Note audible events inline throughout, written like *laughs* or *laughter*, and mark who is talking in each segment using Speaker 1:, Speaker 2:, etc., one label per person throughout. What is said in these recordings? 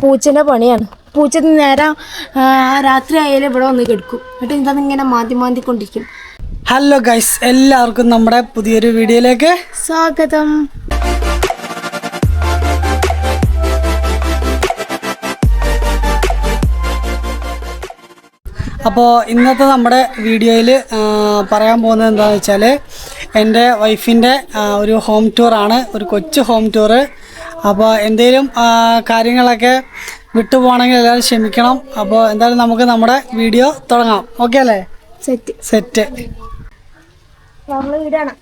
Speaker 1: പൂച്ചന്റെ പണിയാണ്. പൂച്ച നേരം രാത്രി ആയാലും ഇവിടെ വന്ന് കിടക്കും. എന്നിട്ട് എന്താ ഇങ്ങനെ മാന്തി മാന്തി കൊണ്ടിരിക്കും
Speaker 2: ഹലോ ഗൈസ് എല്ലാവർക്കും നമ്മുടെ പുതിയൊരു വീഡിയോയിലേക്ക്
Speaker 1: സ്വാഗതം.
Speaker 2: അപ്പോൾ ഇന്നത്തെ നമ്മുടെ വീഡിയോയിൽ പറയാൻ പോകുന്നത് എന്താണെന്ന് വെച്ചാൽ എന്റെ വൈഫിന്റെ ഒരു ഹോം ടൂറാണ് ഒരു കൊച്ചു ഹോം ടൂറ് അപ്പോൾ എന്തെങ്കിലും കാര്യങ്ങളൊക്കെ വിട്ടുപോകണമെങ്കിൽ എല്ലാവരും ക്ഷമിക്കണം. അപ്പോൾ എന്തായാലും നമുക്ക് നമ്മുടെ വീഡിയോ തുടങ്ങാം. ഓക്കെ അല്ലേ?
Speaker 1: സെറ്റ്.
Speaker 2: സെറ്റ്.
Speaker 1: നമ്മൾ വീടാണ്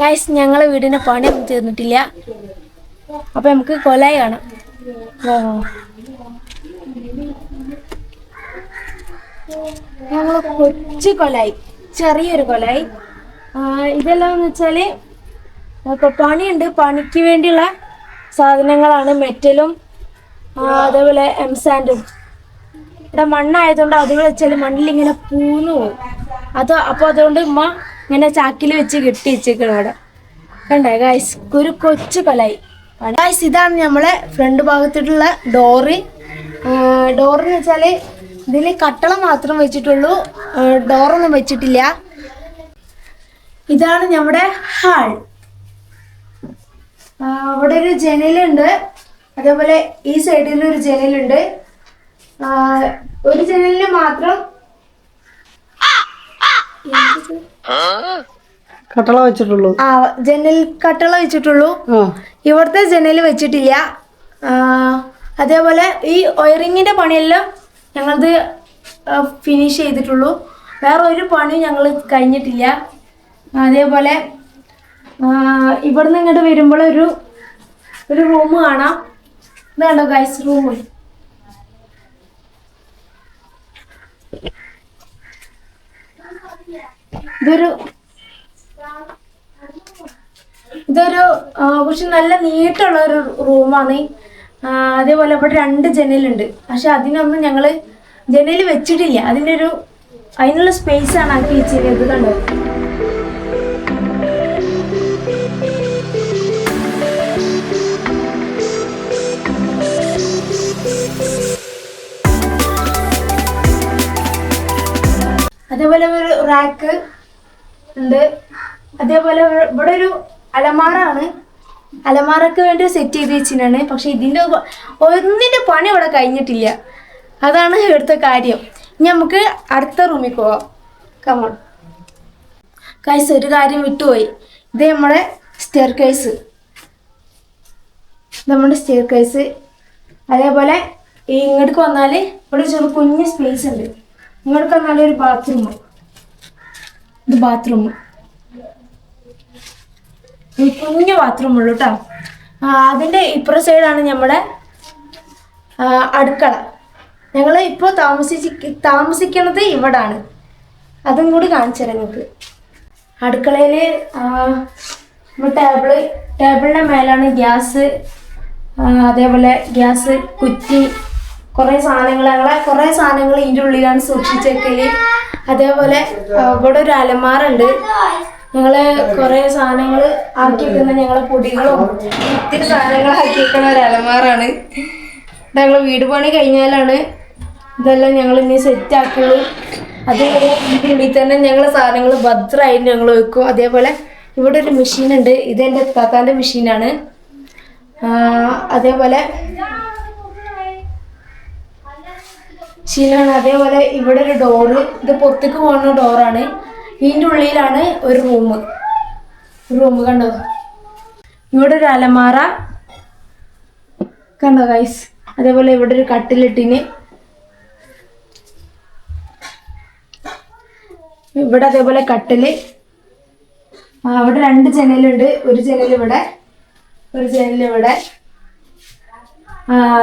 Speaker 1: ഗൈസ് ഞങ്ങളെ വീടിന് പണി തീർന്നിട്ടില്ല. അപ്പൊ നമുക്ക് കൊലായി കാണാം. വാ. ഞങ്ങൾ കൊച്ചു കൊലായി ചെറിയൊരു കൊലായി. ഇതെല്ലാം വെച്ചാൽ ഇപ്പൊ പണിയുണ്ട്. പണിക്ക് വേണ്ടിയുള്ള സാധനങ്ങളാണ് മെറ്റലും അതേപോലെ എം സാൻഡും ഇവിടെ മണ്ണായതുകൊണ്ട് അത് വെച്ചാൽ മണ്ണിൽ ഇങ്ങനെ പൂന്നു പോകും അത് അപ്പോൾ അതുകൊണ്ട് ഉമ്മ ഇങ്ങനെ ചാക്കിൽ വെച്ച് കെട്ടി വെച്ചേക്കണം ഇവിടെ. കണ്ടേ ഗായ്സ് ഒരു കൊച്ചു കൊലായി. ഗായ്സ് ഇതാണ് നമ്മളെ ഫ്രണ്ട് ഭാഗത്തിട്ടുള്ള ഡോറ് ഡോറെന്ന് വെച്ചാൽ ഇതിൽ കട്ടള മാത്രം വെച്ചിട്ടുള്ളൂ. ഡോറൊന്നും വെച്ചിട്ടില്ല. ഇതാണ് നമ്മുടെ ഹാൾ. അവിടെ ഒരു ജനലുണ്ട്. അതേപോലെ ഈ സൈഡിൽ ഒരു ജനലുണ്ട്. ഒരു ജനലിന് മാത്രം
Speaker 2: കട്ടള വെച്ചിട്ടുള്ളൂ.
Speaker 1: ആ ജനൽ കട്ടള വെച്ചിട്ടുള്ളൂ. ഇവിടുത്തെ ജനൽ വെച്ചിട്ടില്ല. അതേപോലെ ഈ ഒയറിങ്ങിന്റെ പണിയെല്ലാം ഞങ്ങളത് ഫിനിഷ് ചെയ്തിട്ടുള്ളൂ. വേറെ ഒരു പണി ഞങ്ങൾ കഴിഞ്ഞിട്ടില്ല. അതേപോലെ ഇവിടുന്ന് ഇങ്ങോട്ട് വരുമ്പോൾ ഒരു ഒരു റൂം കാണാം. ഇതാണോ ഗൈസ് റൂം ഇതൊരു ഇതൊരു കുറച്ച് നല്ല നീട്ടുള്ള ഒരു റൂമാണ് അതേപോലെ അവിടെ രണ്ട് ജനലുണ്ട്. പക്ഷെ അതിനൊന്നും ഞങ്ങൾ ജനൽ വെച്ചിട്ടില്ല. അതിന്റെ ഒരു അതിനുള്ള സ്പേസ് ആണ് ആക്കി വെച്ചത് കണ്ടോ? അതേപോലെ ഒരു റാക്ക് ഉണ്ട്. അതേപോലെ ഇവ- ഇവിടെ ഒരു അലമാറാണ് അലമാറക്ക് വേണ്ടി സെറ്റ് ചെയ്ത് വെച്ചിട്ടാണ് പക്ഷെ ഇതിന്റെ ഒന്നിന്റെ പണി ഇവിടെ കഴിഞ്ഞിട്ടില്ല. അതാണ് ഇവിടുത്തെ കാര്യം. ഇനി നമുക്ക് അടുത്ത റൂമിൽ പോവാം. കമോൺ കൈസ് ഒരു കാര്യം വിട്ടുപോയി. ഇത് നമ്മുടെ സ്റ്റെയർ കേസ് നമ്മുടെ സ്റ്റെയർ കേസ് അതേപോലെ ഇങ്ങോട്ട് വന്നാൽ ഇവിടെ ചെറു കുഞ്ഞ് സ്പേസ് ഉണ്ട്. ഇങ്ങോട്ട് വന്നാൽ ഒരു ബാത്റൂം ഇത് ബാത്റൂം കുഞ്ഞു ബാത്റൂം ഉള്ളു കേട്ടോ അതിന്റെ ഇപ്പുറ സൈഡാണ് നമ്മുടെ അടുക്കള. ഞങ്ങൾ ഇപ്പോൾ താമസിച്ച് താമസിക്കണത് ഇവിടാണ്. അതും കൂടി കാണിച്ചു തരാം നിങ്ങൾക്ക് അടുക്കളയിൽ ടേബിൾ ടേബിളിന്റെ മേലാണ് ഗ്യാസ് അതേപോലെ ഗ്യാസ് കുറ്റി കുറേ സാധനങ്ങൾ ഞങ്ങളെ കുറേ സാധനങ്ങൾ ഇതിന്റെ ഉള്ളിലാണ് സൂക്ഷിച്ചേക്കൽ അതേപോലെ ഇവിടെ ഒരു അലമാറുണ്ട് ഞങ്ങൾ കുറേ ആക്കി വെക്കുന്ന ഞങ്ങളെ പൊടികളും ഒത്തിരി സാധനങ്ങൾ ആക്കി വെക്കുന്ന ഒരു അലമാറാണ്. ഞങ്ങൾ വീട് പണി കഴിഞ്ഞാലാണ് ഇതെല്ലാം ഞങ്ങൾ ഇനി സെറ്റ് ആക്കുള്ളൂ അതേപോലെ തന്നെ ഞങ്ങളെ സാധനങ്ങൾ ഭദ്രമായിട്ട് ഞങ്ങൾ വെക്കും. അതേപോലെ ഇവിടെ ഒരു മെഷീൻ ഉണ്ട്. ഇത് എന്റെ താത്താന്റെ മെഷീനാണ് അതേപോലെ ശീലമാണ് അതേപോലെ ഇവിടെ ഒരു ഡോറ് ഇത് പുറത്തേക്ക് പോകുന്ന ഡോറാണ് ഇതിന്റെ ഉള്ളിലാണ് ഒരു റൂം. റൂം കണ്ടോ? ഇവിടെ ഒരു അലമാറ കണ്ടോ ഗൈസ് അതേപോലെ ഇവിടെ ഒരു കട്ടിലിട്ടിന്. ഇവിടെ അതേപോലെ കട്ടിൽ. അവിടെ രണ്ട് ജനലുണ്ട്. ഒരു ജനൽ ഇവിടെ ഒരു ജനൽ ഇവിടെ.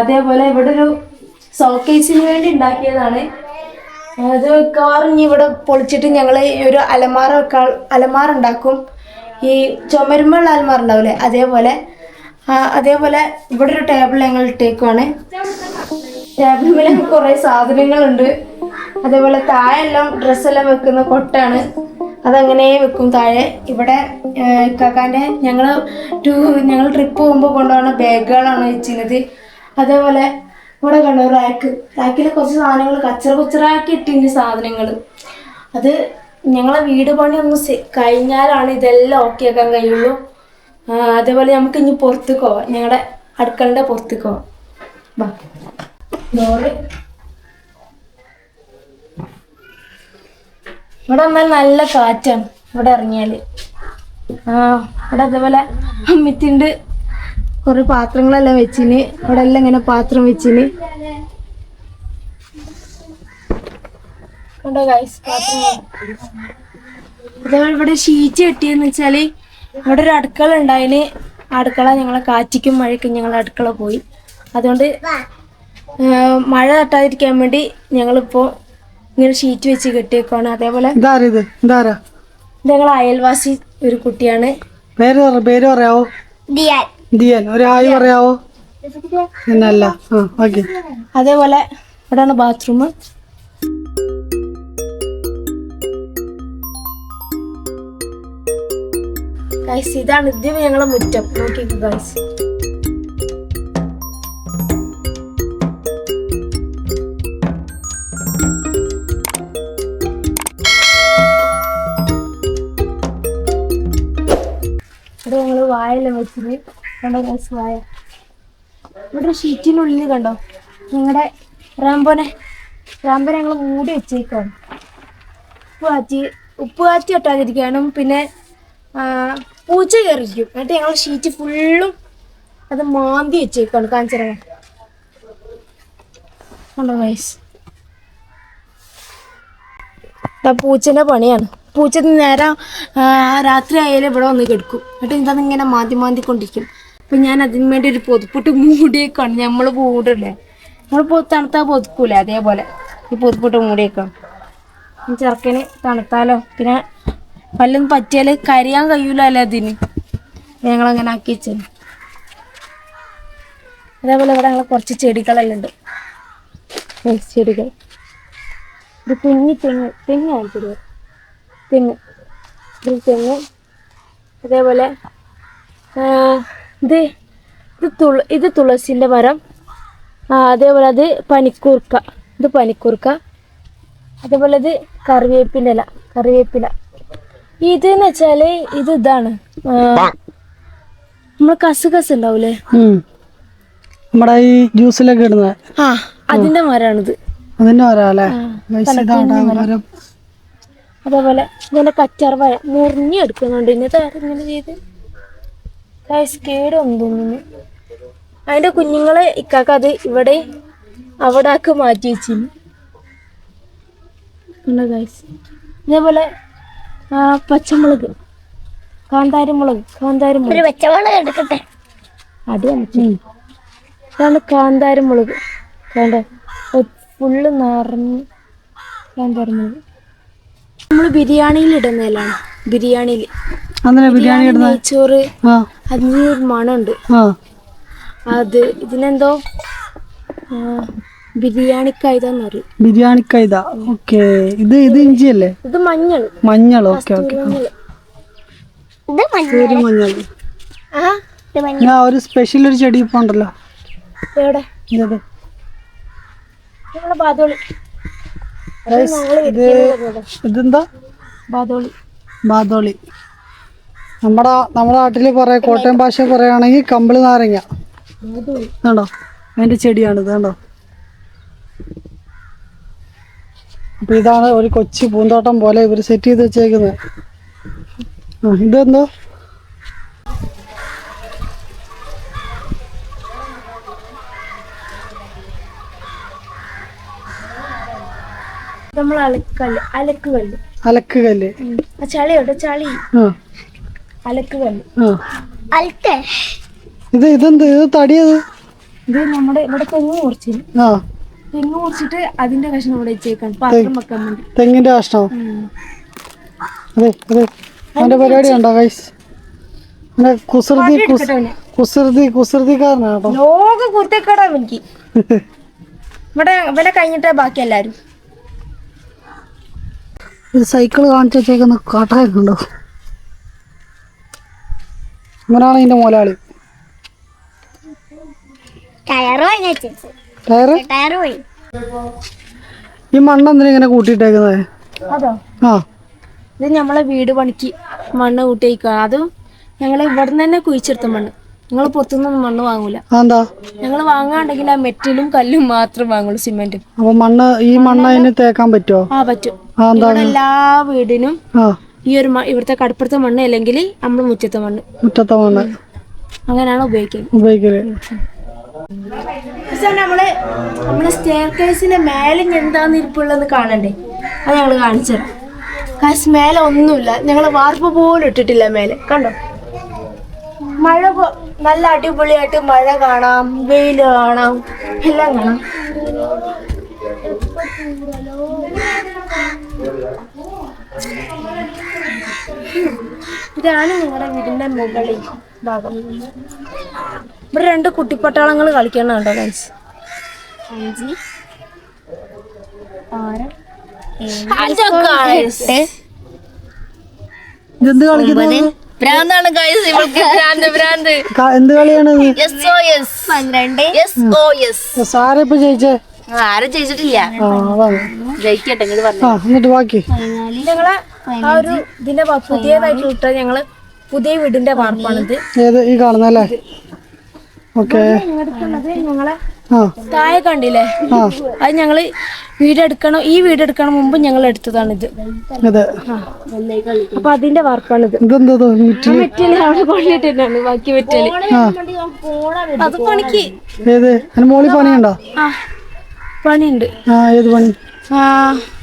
Speaker 1: അതേപോലെ ഇവിടെ ഒരു സോക്കേസിന് വേണ്ടി ഉണ്ടാക്കിയതാണ്. അത് മിക്കവാറും ഇവിടെ പൊളിച്ചിട്ട് ഞങ്ങൾ ഒരു അലമാര വെക്കാൻ അലമാര ഉണ്ടാക്കും. ഈ ചുമരുമ്പുള്ള അലമാര ഉണ്ടാവില്ലേ അതേപോലെ അതേപോലെ ഇവിടെ ഒരു ടേബിൾ ഞങ്ങൾ ഇട്ടേക്കുവാണ്. ടേബിളിൽ കുറേ സാധനങ്ങളുണ്ട്. അതേപോലെ താഴെ എല്ലാം ഡ്രസ്സെല്ലാം വെക്കുന്ന കൊട്ടാണ്. അതങ്ങനെ വെക്കും. താഴെ ഇവിടെ കാക്കാന്റെ ഞങ്ങൾ ടൂ ഞങ്ങൾ ട്രിപ്പ് പോകുമ്പോൾ കൊണ്ടുപോകുന്ന ബാഗുകളാണ് വെച്ചിരുന്നത്. അതേപോലെ ഇവിടെ കണ്ടോ റാക്ക്. റാക്കിൽ കുറച്ച് സാധനങ്ങൾ കച്ചറ കുച്ചറാക്കി ഇട്ടിന്റെ സാധനങ്ങൾ അത് ഞങ്ങളെ വീട് പണി ഒന്ന് കഴിഞ്ഞാലാണ് ഇതെല്ലാം ഓക്കെ ആക്കാൻ കഴിയുള്ളൂ. അതേപോലെ നമുക്ക് ഇനി പുറത്തേക്ക് പോവാം. ഞങ്ങളുടെ അടുക്കളന്റെ പുറത്തേക്ക് പോവാം. ഇവിടെ വന്നാൽ നല്ല കാറ്റാണ്. ഇവിടെ ഇറങ്ങിയാൽ. ആ ഇവിടെ അതേപോലെ അമ്മിത്തിണ്ട് കുറെ പാത്രങ്ങളെല്ലാം വെച്ചിന്. അവിടെ എല്ലാം ഇങ്ങനെ പാത്രം വെച്ചിന്. അതേപോലെ ഇവിടെ ഷീറ്റ് കെട്ടിയെന്ന് വെച്ചാൽ അവിടെ ഒരു അടുക്കള ഉണ്ടായിന്. അടുക്കള ഞങ്ങളെ കാറ്റിക്കും മഴയ്ക്കും ഞങ്ങൾ അടുക്കള പോയി. അതുകൊണ്ട് മഴ തട്ടാതിരിക്കാൻ വേണ്ടി ഞങ്ങളിപ്പോ ഇങ്ങനെ ഷീറ്റ് വെച്ച് കെട്ടിയേക്കാണ് അതേപോലെ ഞങ്ങൾ അയൽവാസി ഒരു കുട്ടിയാണ്.
Speaker 2: പേര് പേര് പറയാവോ? ദിയൻ ഒരു ഹായ് പറയാവോ? എന്നല്ല. ആ ഓക്കെ.
Speaker 1: അതേപോലെ ഇവിടെയാണ് ബാത്റൂം ഗൈസ് ഇതാണ് ഇത് ഞങ്ങളെ മുറ്റം. നോക്കിക്കോ ഗൈസ് ഇവിടെ ഞങ്ങൾ വായെല്ലാം വെച്ചിന് കണ്ടോ വായ. ഇവിടെ ഷീറ്റിനുള്ളിൽ കണ്ടോ? നിങ്ങളുടെ റാംബോനെ റാംബോനെ ഞങ്ങൾ മൂടി വെച്ചേക്കാണ്. ഉപ്പ് കാച്ചി ഉപ്പ് കാച്ചി ഒട്ടാതിരിക്കാനും പിന്നെ പൂച്ച കയറിയിരിക്കും. എന്നിട്ട് ഞങ്ങൾ ഷീറ്റ് ഫുള്ളും അത് മാന്തി വെച്ചേക്കാണ്. കാഞ്ചിറങ്ങ കണ്ടോ വയസ്സ് പൂച്ചന്റെ പണിയാണ്. പൂച്ച നേരം രാത്രി ആയാലും ഇവിടെ വന്ന് കിടക്കും. എന്നിട്ട് ഇതങ്ങനെ മാന്തി മാന്തി കൊണ്ടിരിക്കും അപ്പം ഞാൻ അതിന് വേണ്ടി ഒരു പൊതുപ്പിട്ട് മൂടിയേക്കാണ്. നമ്മൾ മൂടല്ലേ നമ്മൾ തണുത്താൽ തണുത്താ പൊതുക്കൂലേ അതേപോലെ. ഈ പൊതുപ്പിട്ട് മൂടിയേക്കാം ചെറുക്കന് തണുത്താലോ? പിന്നെ വല്ലതും പറ്റിയാൽ കരിയാൻ കഴിയൂലല്ലോ അതിന്. ഞങ്ങളങ്ങനെ ആക്കി വെച്ചത് അതേപോലെ ഇവിടെ ഞങ്ങൾ കുറച്ച് ചെടികളെല്ലാം ഉണ്ട്. ചെടികൾ. ഇത് തെങ്ങി. തെങ്ങ് തെങ്ങാണ് ചെടികൾ തെങ്ങ്. ഇത് തെങ്ങ്. അതേപോലെ ഇത് ഇത് തുള ഇത് തുളസിന്റെ മരം. അതേപോലെ അത് പനിക്കൂർക്ക. ഇത് പനിക്കൂർക്ക. അതേപോലെ ഇത് കറിവേപ്പിന്റെ ഇല കറിവേപ്പില. ഇത് എന്ന് വെച്ചാൽ ഇത് ഇതാണ്. നമ്മൾ കസുകസ് ഉണ്ടാവൂലേ?
Speaker 2: നമ്മുടെ ഈ ജ്യൂസിലൊക്കെ ഇടുന്ന
Speaker 1: ആ അതിന്റെ മരമാണിത്
Speaker 2: അതിന്റെ മരമല്ലേ
Speaker 1: അതേപോലെ ഇങ്ങനെ കച്ചാർ വഴ മുറിഞ്ഞെടുക്കുന്നുണ്ട് ഇന്നത്തെ ഇങ്ങനെ ചെയ്ത്? കേട് തോന്നുന്നു അതിന്റെ കുഞ്ഞുങ്ങളെ ഇക്കാക്ക അത് ഇവിടെ അവിടെ ആക്കി മാറ്റി വെച്ചിരുന്നു കണ്ടോ ഗൈസ് ഇതേപോലെ പച്ചമുളക് കാന്താരിമുളക് കാന്താരിമുളക്.
Speaker 3: പച്ചമുളക് എടുക്കട്ടെ.
Speaker 1: അത് ഇതാണ് കാന്താരിമുളക്. കണ്ടോ? ഫുള്ള് നിറഞ്ഞ് കാന്താരിമുളക്. നമ്മൾ ബിരിയാണിയിൽ ഇടുന്നതിലാണ് ബിരിയാണിയിൽ
Speaker 2: അങ്ങനെ ബിരിയാണി
Speaker 1: നെയ്ച്ചോറ്.
Speaker 2: ആ.
Speaker 1: അതിന് ഒരു മണമുണ്ട് അത് ഇതിനെന്തോ? ആ, ബിരിയാണി കൈതാന്ന് പറയും
Speaker 2: ബിരിയാണി കൈത ഓക്കെ. ഇത് ഇത് ഇഞ്ചിയല്ലേ?
Speaker 1: ഇത് മഞ്ഞൾ.
Speaker 2: മഞ്ഞൾ ഓക്കെ ഓക്കെ.
Speaker 1: മഞ്ഞൾ.
Speaker 2: ഞാൻ ഒരു സ്പെഷ്യൽ ഒരു ചെടി ഇപ്പൊ ഉണ്ടല്ലോ. ഇതെന്താ?
Speaker 1: ബാദോളി.
Speaker 2: ബാദോളി. നമ്മുടെ നമ്മുടെ നാട്ടിൽ പറയാ കോട്ടയം ഭാഷ പറയുകയാണെങ്കിൽ കമ്പിളി നാരങ്ങ. കണ്ടോ? അതിന്റെ ചെടിയാണ് ഇത് കണ്ടോ? അപ്പൊ ഇതാണ് ഒരു കൊച്ചു പൂന്തോട്ടം പോലെ ഇവർ സെറ്റ് ചെയ്ത് വെച്ചേക്കുന്നത് ആ ഇതെന്തോ?
Speaker 1: നമ്മൾ അലക്കല്ല് അലക്ക് കല്ല് ആ ചളിയുണ്ട്? ചളി.
Speaker 2: ആ.
Speaker 1: അലക്ക് കല്ല്
Speaker 3: അൽത്തെ
Speaker 2: ഇത് ഇതെന്ത്? ഇത് തടിയത്?
Speaker 1: ഇത് നമ്മുടെ ഇവിടെ തെങ്ങ് മുറിച്ചു
Speaker 2: ആ.
Speaker 1: തെങ്ങ് മുറിച്ചിട്ട് അതിന്റെ കഷ്ണം ഇവിടെ വെച്ചേക്കാണ്. പാത്രം വെക്കാൻ വേണ്ടി.
Speaker 2: തെങ്ങിന്റെ കഷ്ണം? അതെ അതെ. അവന്റെ പരിപാടി ഉണ്ടോ കൈസ് കുസൃതി കുസ്- കുസൃതി കുസൃതിക്കാരനാണ് കേട്ടോ.
Speaker 1: ലോക കുരുത്തക്കേടാ എനിക്ക് *laughs* ഇവിടെ ഇവനെ കഴിഞ്ഞിട്ടേ ബാക്കി എല്ലാരും.
Speaker 2: ഒരു സൈക്കിൾ കാണിച്ചു വെച്ചേക്കുന്ന കാട്ടായിട്ടുണ്ടോ ഇങ്ങനെയാണ് ഇതിന്റെ മുതലാളി. ടയറ് ഈ മണ്ണ് എന്തിനാ ഇങ്ങനെ കൂട്ടിയിട്ടേക്കുന്നത്
Speaker 1: അതോ?
Speaker 2: ആ.
Speaker 1: ഇത് നമ്മളെ വീട് പണിക്ക് മണ്ണ് കൂട്ടിയേക്കുക അത് ഞങ്ങൾ ഇവിടുന്ന് തന്നെ കുഴിച്ചെടുത്ത മണ്ണ്. ഞങ്ങൾ പുറത്തുനിന്നൊന്നും മണ്ണ് വാങ്ങൂല.
Speaker 2: അതെന്താ?
Speaker 1: ഞങ്ങൾ വാങ്ങാണ്ടെങ്കിൽ ആ മെറ്റലും കല്ലും മാത്രം വാങ്ങുള്ളൂ സിമെന്റും.
Speaker 2: അപ്പൊ മണ്ണ് ഈ മണ്ണ് അതിന് തേക്കാൻ പറ്റുമോ
Speaker 1: ആ പറ്റും.
Speaker 2: എന്താ
Speaker 1: ഇവിടെ എല്ലാ വീടിനും ഈ ഒരു ഇവിടുത്തെ കടപ്പുറത്തെ മണ്ണ് അല്ലെങ്കിൽ നമ്മുടെ മുറ്റത്തെ മണ്ണ്.
Speaker 2: മുറ്റത്തെ മണ്ണ്.
Speaker 1: അങ്ങനെയാണ് ഉപയോഗിക്കുന്നത്
Speaker 2: ഉപയോഗിക്കൽ.
Speaker 1: നമ്മൾ നമ്മളെ സ്റ്റെയർ കേസിന്റെ മേലെ എന്താന്ന് ഇരിപ്പുള്ളതെന്ന് കാണണ്ടേ? അത് ഞങ്ങൾ കാണിച്ചുതരാം കാശ് മേലെ ഒന്നുമില്ല. ഞങ്ങൾ വാർപ്പ് പോലും ഇട്ടിട്ടില്ല മേലെ. കണ്ടോ? മഴ പോ- നല്ല അടിപൊളിയായിട്ട് മഴ കാണാം വെയിൽ കാണാം എല്ലാം കാണാം. ഇതാണ് നിങ്ങളുടെ വീടിന്റെ മുകളിൽ ഭാഗം. ഇവിടെ രണ്ട് കുട്ടിപ്പട്ടാളങ്ങൾ കളിക്കണുണ്ടോ ഗൈസ്
Speaker 3: അഞ്ച്
Speaker 2: ഇതെന്ത് കളിക്കുന്നത്
Speaker 4: ഭ്രാന്താണ് ഗൈസ് ഇവൾക്ക് ഭ്രാന്ത് ഭ്രാന്ത്.
Speaker 2: എന്ത് കളിയാണ് ഇത്?
Speaker 4: എസ് ഒ എസ്
Speaker 3: പന്ത്രണ്ട്.
Speaker 4: എസ് ഒ എസ്
Speaker 2: സാര ഇപ്പൊ ജയിച്ചേ?
Speaker 4: ആരും ജയിച്ചിട്ടില്ല ജയിക്കട്ടെ ഇങ്ങോട്ട് പറഞ്ഞു.
Speaker 2: ബാക്കി
Speaker 1: ഞങ്ങളെ ആ ഒരു ഇതിന്റെ പുതിയതായിട്ട് ഇട്ട ഞങ്ങൾ പുതിയ വീടിന്റെ വാർപ്പാണിത്.
Speaker 2: ഏത് ഈ കാണുന്നല്ലേ ഓക്കെ.
Speaker 1: ഞങ്ങളെ താഴെ കണ്ടില്ലേ?
Speaker 2: ആ.
Speaker 1: അത് ഞങ്ങൾ വീടെടുക്കണം ഈ വീടെടുക്കണം മുമ്പ് ഞങ്ങൾ എടുത്തതാണിത്.
Speaker 2: ഇത്
Speaker 1: അപ്പൊ അതിന്റെ വാർപ്പാണിത്.
Speaker 2: ഇതെന്തോ
Speaker 1: മിറ്റിൽ? അവിടെ ബാക്കി
Speaker 2: മെറ്റൽ.
Speaker 1: അത് പണിക്ക്.
Speaker 2: മോളിൽ പണിയുണ്ടോ?
Speaker 1: ആ. പണിയുണ്ട്.
Speaker 2: ആ ഏത് പണി?
Speaker 1: ആ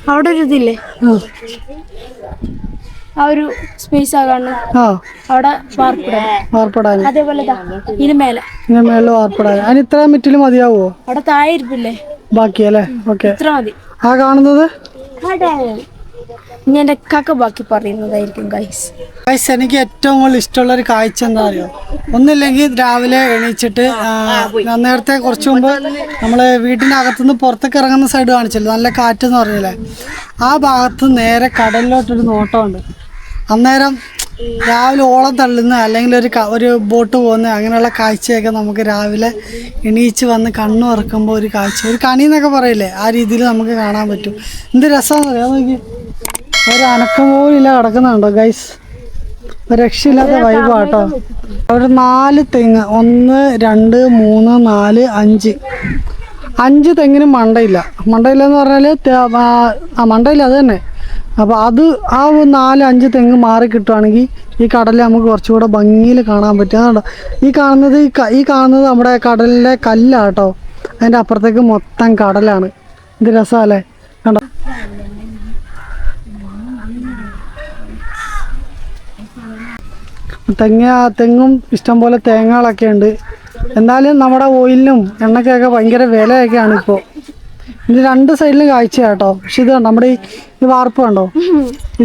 Speaker 1: അവിടെ ഒരു ഇതില്ലേ?
Speaker 2: ആ.
Speaker 1: ഒരു സ്പേസ് ആകാണ്
Speaker 2: ആ.
Speaker 1: അവിടെ വാർപ്പിടാൻ. അതേപോലെ ഇതിന് മേലെ.
Speaker 2: ഇതിന് മേലെ വാർപ്പിടാൻ അതിന് ഇത്ര മിറ്റിൽ മതിയാവോ?
Speaker 1: അവിടെ താഴെ ഇരിപ്പില്ലേ?
Speaker 2: ബാക്കി അല്ലേ ഓക്കെ.
Speaker 1: ഇത്ര മതി.
Speaker 2: ആ കാണുന്നത്?
Speaker 1: ഇനി എന്റെ കക്ക ബാക്കി പറയുന്നതായിരിക്കും ഗൈസ്
Speaker 2: ഗൈസ് എനിക്ക് ഏറ്റവും കൂടുതൽ ഇഷ്ടമുള്ള ഒരു കാഴ്ച എന്താ അറിയോ? ഒന്നില്ലെങ്കിൽ രാവിലെ എണീച്ചിട്ട് നേരത്തെ കുറച്ച് മുമ്പ് നമ്മൾ വീട്ടിനകത്തുനിന്ന് പുറത്തേക്ക് ഇറങ്ങുന്ന സൈഡ് കാണിച്ചല്ലോ? നല്ല കാറ്റ് എന്ന് പറഞ്ഞില്ലേ? ആ ഭാഗത്ത് നേരെ കടലിലോട്ടൊരു നോട്ടമുണ്ട്. അന്നേരം രാവിലെ ഓളം തള്ളുന്ന അല്ലെങ്കിൽ ഒരു ഒരു ബോട്ട് പോകുന്ന അങ്ങനെയുള്ള കാഴ്ചയൊക്കെ നമുക്ക് രാവിലെ എണീച്ച് വന്ന് കണ്ണു ഇറക്കുമ്പോൾ ഒരു കാഴ്ച. ഒരു കണി എന്നൊക്കെ പറയില്ലേ? ആ രീതിയിൽ നമുക്ക് കാണാൻ പറ്റും. എന്ത് രസമാണെന്ന് അറിയാം നോക്കി. ഒരു അനക്കം പോലും ഇല്ല കിടക്കുന്നുണ്ടോ ഗൈസ് രക്ഷയില്ലാത്ത വൈബാട്ടോ ഒരു നാല് തെങ്ങ് ഒന്ന് രണ്ട് മൂന്ന് നാല് അഞ്ച്. അഞ്ച് തെങ്ങിന് മണ്ടയില്ല. മണ്ടയില്ല എന്ന് പറഞ്ഞാൽ ആ മണ്ടയില്ല അത് തന്നെ. അപ്പോൾ അത് ആ നാല് അഞ്ച് തെങ്ങ് മാറി കിട്ടുവാണെങ്കിൽ ഈ കടലിൽ നമുക്ക് കുറച്ചുകൂടെ ഭംഗിയിൽ കാണാൻ പറ്റും. അതുകൊണ്ടോ ഈ കാണുന്നത് ഈ ഈ കാണുന്നത് നമ്മുടെ കടലിലെ കല്ലാട്ടോ. അതിന്റെ അപ്പുറത്തേക്ക് മൊത്തം കടലാണ്. ഇത് രസമല്ലേ കണ്ടോ? തെങ്ങ തെങ്ങും ഇഷ്ടംപോലെ തേങ്ങകളൊക്കെ ഉണ്ട്. എന്നാലും നമ്മുടെ ഓയിലിനും എണ്ണയ്ക്കൊക്കെ ഭയങ്കര വിലയൊക്കെയാണ് ഇപ്പോൾ ഇത് രണ്ട് സൈഡിലും കാഴ്ച കേട്ടോ. പക്ഷെ ഇത് നമ്മുടെ ഈ വാർപ്പ് കണ്ടോ?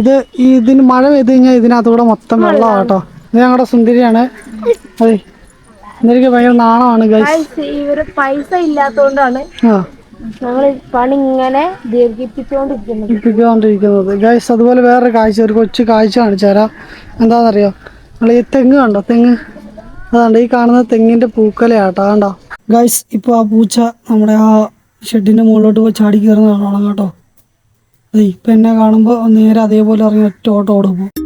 Speaker 2: ഇത് ഈ ഇതിന് മഴ പെയ്ത് കഴിഞ്ഞാൽ ഇതിനകത്തൂടെ മൊത്തം വെള്ളമാണ് കേട്ടോ. ഇത് ഞങ്ങളുടെ സുന്ദരിയാണ്. അതെ സുന്ദരിക്ക് ഭയങ്കര നാണമാണ്
Speaker 1: ഇവർ പൈസ ഇല്ലാത്തോണ്ടാണ്
Speaker 2: ഇപ്പിക്കൊണ്ടിരിക്കുന്നത് ഗൈസ് അതുപോലെ വേറൊരു കാഴ്ച ഒരു കൊച്ചു കാഴ്ച കാണിച്ചു തരാം. എന്താണെന്നറിയോ നമ്മൾ ഈ തെങ്ങ് കണ്ടോ? തെങ്ങ്. അതാണ്ട് ഈ കാണുന്ന തെങ്ങിന്റെ പൂക്കലയാട്ടോ കണ്ടോ? ഗൈസ് ഇപ്പോൾ ആ പൂച്ച നമ്മുടെ ആ ഷെഡിന്റെ മുകളിലോട്ട് പോയി ചാടി കയറുന്ന കാണാം കേട്ടോ. അതെ ഇപ്പം എന്നെ കാണുമ്പോൾ നേരെ അതേപോലെ ഇറങ്ങി ഒറ്റ ഓട്ടം ഓടും.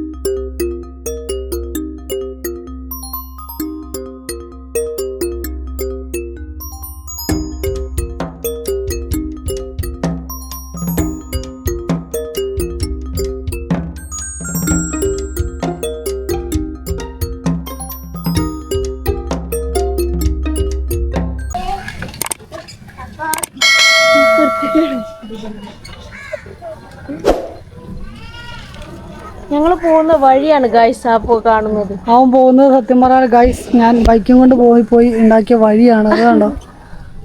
Speaker 1: ഞങ്ങൾ പോകുന്ന വഴിയാണ് ഗൈസ് പോ കാണുന്നത്.
Speaker 2: അവൻ പോകുന്നത് സത്യം പറഞ്ഞാൽ ഗൈസ് ഞാൻ ബൈക്കും കൊണ്ട് പോയി പോയി ഉണ്ടാക്കിയ വഴിയാണ്. അതുകൊണ്ടോ കണ്ടോ?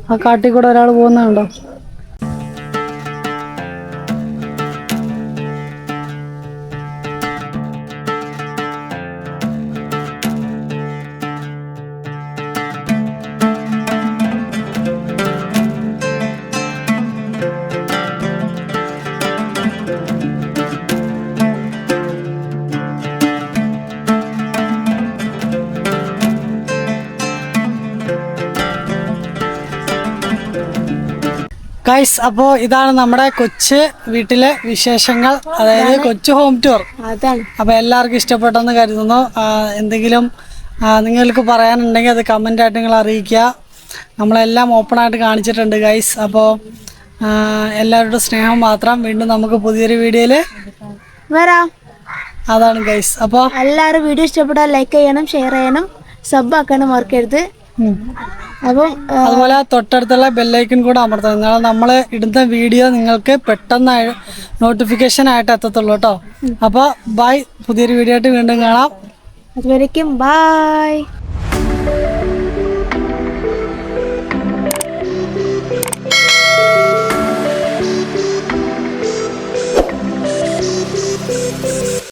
Speaker 2: ആ കാട്ടിൽ കൂടെ ഒരാൾ പോകുന്നത് ഗൈസ് അപ്പോ ഇതാണ് നമ്മുടെ കൊച്ച് വീട്ടിലെ വിശേഷങ്ങൾ. അതായത് കൊച്ചു ഹോം ടൂർ അപ്പൊ എല്ലാവർക്കും ഇഷ്ടപ്പെട്ടെന്ന് കരുതുന്നു. എന്തെങ്കിലും നിങ്ങൾക്ക് പറയാനുണ്ടെങ്കിൽ അത് കമന്റായിട്ട് നിങ്ങൾ അറിയിക്കുക. നമ്മളെല്ലാം ഓപ്പൺ ആയിട്ട് കാണിച്ചിട്ടുണ്ട് ഗൈസ് അപ്പോൾ എല്ലാവരുടെ സ്നേഹം മാത്രം വീണ്ടും നമുക്ക് പുതിയൊരു വീഡിയോയിൽ
Speaker 1: വരാം.
Speaker 2: അതാണ് ഗൈസ് അപ്പോൾ
Speaker 1: എല്ലാവരും വീഡിയോ ഇഷ്ടപ്പെട്ടാൽ ലൈക്ക് ചെയ്യണം ഷെയർ ചെയ്യണം സബ് ആക്കണം മറക്കരുത്. അപ്പം
Speaker 2: അതുപോലെ തൊട്ടടുത്തുള്ള ബെല്ലൈക്കൻ കൂടെ അമർത്തണം. എന്നാലും നമ്മൾ ഇടുന്ന വീഡിയോ നിങ്ങൾക്ക് പെട്ടെന്ന് നോട്ടിഫിക്കേഷൻ ആയിട്ട് എത്തത്തുള്ളൂ കേട്ടോ. അപ്പോൾ ബൈ പുതിയൊരു വീഡിയോ ആയിട്ട് വീണ്ടും കാണാം.
Speaker 1: അതുവരേക്കും ബായ്